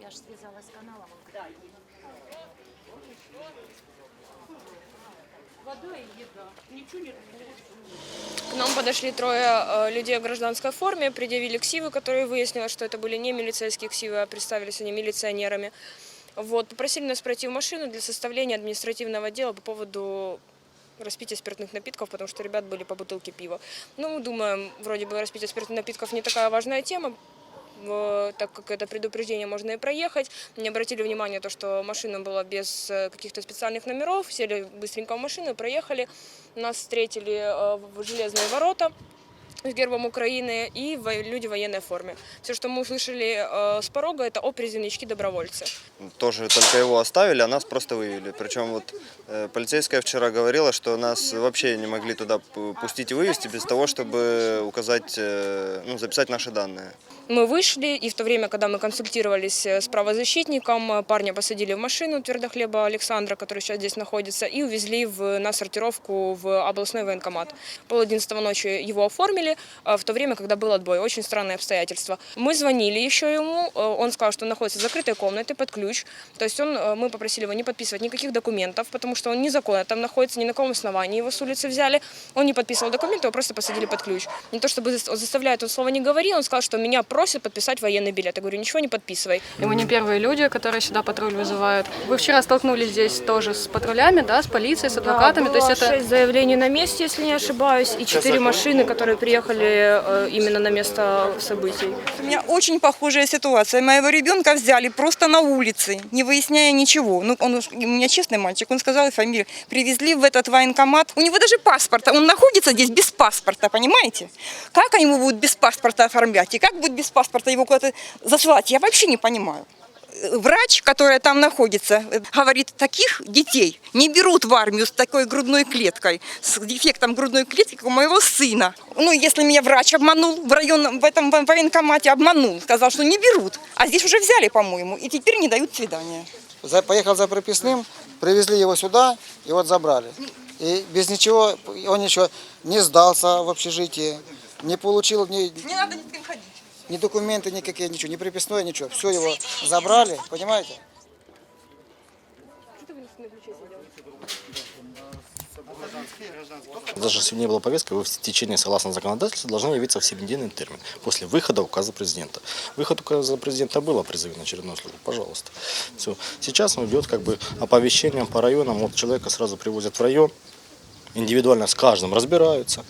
Я же связалась с каналом. Вода и еда. Ничего не К нам подошли трое э, людей в гражданской форме, предъявили ксивы, которые выяснилось, что это были не милицейские ксивы, а представились они милиционерами. Вот, попросили нас пройти в машину для составления административного дела по поводу распития спиртных напитков, потому что ребят были по бутылке пива. Ну, думаем, вроде бы распитие спиртных напитков не такая важная тема, в- так как это предупреждение можно и проехать. Не обратили внимания то, что машина была без э, каких-то специальных номеров, сели быстренько в машину проехали. Нас встретили э, в железные ворота с гербом Украины и люди в военной форме. Все, что мы услышали э, с порога, это о призывнички-добровольцы. тоже только его оставили, а нас просто вывели. Причем вот э, полицейская вчера говорила, что нас вообще не могли туда пустить и вывести без того, чтобы указать, э, ну, записать наши данные. Мы вышли, и в то время, когда мы консультировались с правозащитником, парня посадили в машину Твердохлеба Александра, который сейчас здесь находится, и увезли в, на сортировку в областной военкомат. Пол одиннадцатого ночи его оформили, э, в то время, когда был отбой. Очень странные обстоятельства. Мы звонили еще ему, э, он сказал, что он находится в закрытой комнате под ключ. То есть он, э, мы попросили его не подписывать никаких документов, потому что он незаконно там находится, ни на каком основании его с улицы взяли. Он не подписывал документы, его просто посадили под ключ. Не то чтобы зас- заставляет, он слова не говорил, он сказал, что меня просят подписать военный билет. Я говорю, ничего не подписывай. И мы не первые люди, которые сюда патруль вызывают. Вы вчера столкнулись здесь тоже с патрулями, да, с полицией, с адвокатами. Да, То есть было это шесть заявлений на месте, если не ошибаюсь, и четыре машины, которые приехали э, именно на место событий. У меня очень похожая ситуация. Моего ребенка взяли просто на улице, не выясняя ничего. Ну, он у меня честный мальчик, он сказал фамилию. Привезли в этот военкомат. У него даже паспорта. Он находится здесь без паспорта, понимаете? Как они его будут без паспорта оформлять? И как будет без паспорта его куда-то засылать? Я вообще не понимаю. Врач, которая там находится, говорит, таких детей не берут в армию с такой грудной клеткой, с дефектом грудной клетки, как у моего сына. Ну, если меня врач обманул в районном, в этом во- военкомате, обманул, сказал, что не берут. А здесь уже взяли, по-моему, и теперь не дают свидания. За- поехал за прописным, привезли его сюда и вот забрали. И без ничего, он ничего не сдался в общежитии, не получил ни, Не надо ни документы никакие, ничего, ни приписное, ничего. Все его забрали, понимаете? Даже если не было повестки, вы в течение, согласно законодательству, должны явиться в 7-дневный термин после выхода указа президента. Выход указа президента был о призыве на очередную службу, пожалуйста. Все. Сейчас он идет как бы оповещением по районам. Вот человека сразу привозят в район, индивидуально с каждым разбираются.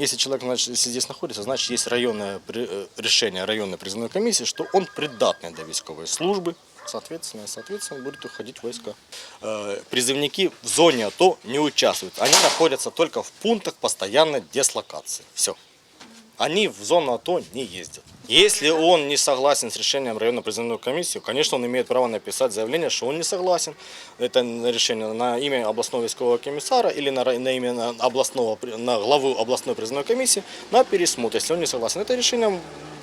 Если человек значит, здесь находится, значит есть районное э, решение районной призывной комиссии, что он придатный до військовой службы, соответственно, соответственно будет уходить в войска. Э, Призывники в зоне АТО не участвуют, они находятся только в пунктах постоянной дислокации. Все. Они в зону АТО не ездят. Если он не согласен с решением районной призывной комиссии, конечно, он имеет право написать заявление, что он не согласен. Это решение на имя областного військового комиссара или на, на имя областного, на главу областной призывной комиссии на пересмотр, если он не согласен. Это решение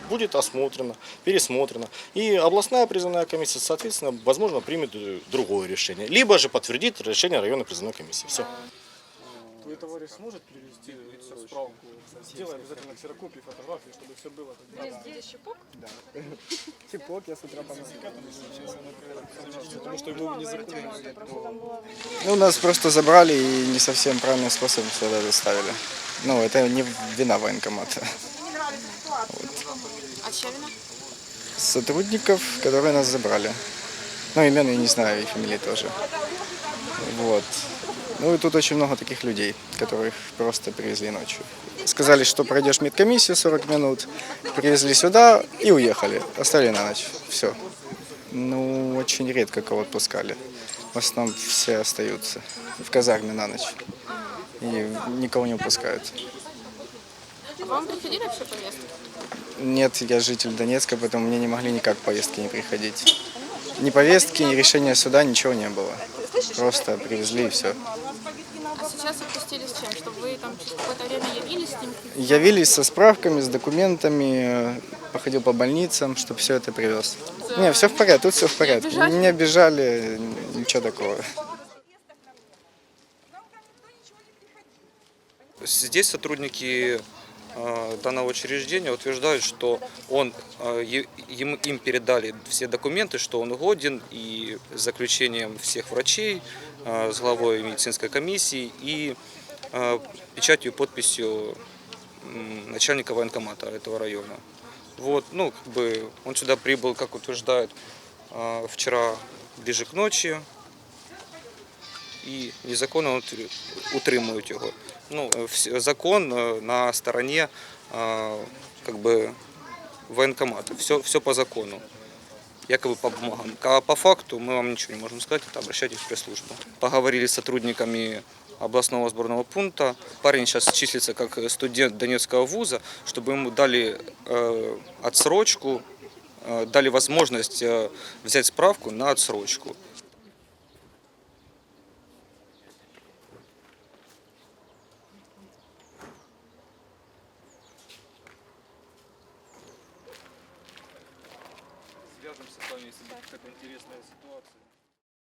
будет осмотрено, пересмотрено. И областная призывная комиссия, соответственно, возможно, примет другое решение. Либо же подтвердит решение районной призывной комиссии. Все. Твой товарищ сможет привести э, справку? Сделай обязательно ксерокопии, фотографии, чтобы все было. здесь щепок. Типок, я с утра по Потому что ему незаконно. Ну, нас просто забрали и не совсем правильным способом сюда доставили. Ну, это не вина военкомата. А чья вина? Сотрудников, которые нас забрали. Ну, имен я не знаю, и фамилии тоже. Вот. Ну и тут очень много таких людей, которых просто привезли ночью. Сказали, что пройдешь медкомиссию 40 минут, привезли сюда и уехали. Оставили на ночь. Все. Ну, очень редко кого отпускали. В основном все остаются в казарме на ночь. И никого не упускают. А вам приходили вообще повестки? Нет, я житель Донецка, поэтому мне не могли никак повестки не приходить. Ни повестки, ни решения суда, ничего не было. Просто привезли и все. Сейчас отпустили с чем? Чтобы вы там через какое-то время явились с ним? Явились со справками, с документами, э, походил по больницам, чтобы все это привез. Не, все в порядке, тут все в порядке. обижали? Не обижали, ничего такого. Здесь сотрудники данного учреждения утверждают, что он, э, е- им, им передали все документы, что он годен, и заключением всех врачей, э, с главой медицинской комиссии и э, печатью и подписью начальника военкомата этого района. Вот, ну, как бы он сюда прибыл, как утверждают, э, вчера ближе к ночи, і незаконно утр- утримують його. Ну, закон на стороні как бы, военкомата. Все, все по закону. Якобы по бумагам. А по факту мы вам ничего не можем сказать, это обращайтесь в пресс-службу. Поговорили с сотрудниками областного сборного пункта. Парень сейчас числится как студент Донецкого вуза, чтобы ему дали э, отсрочку, э, дали возможность э, взять справку на отсрочку. Свяжемся с вами, если будет какая-то интересная ситуация.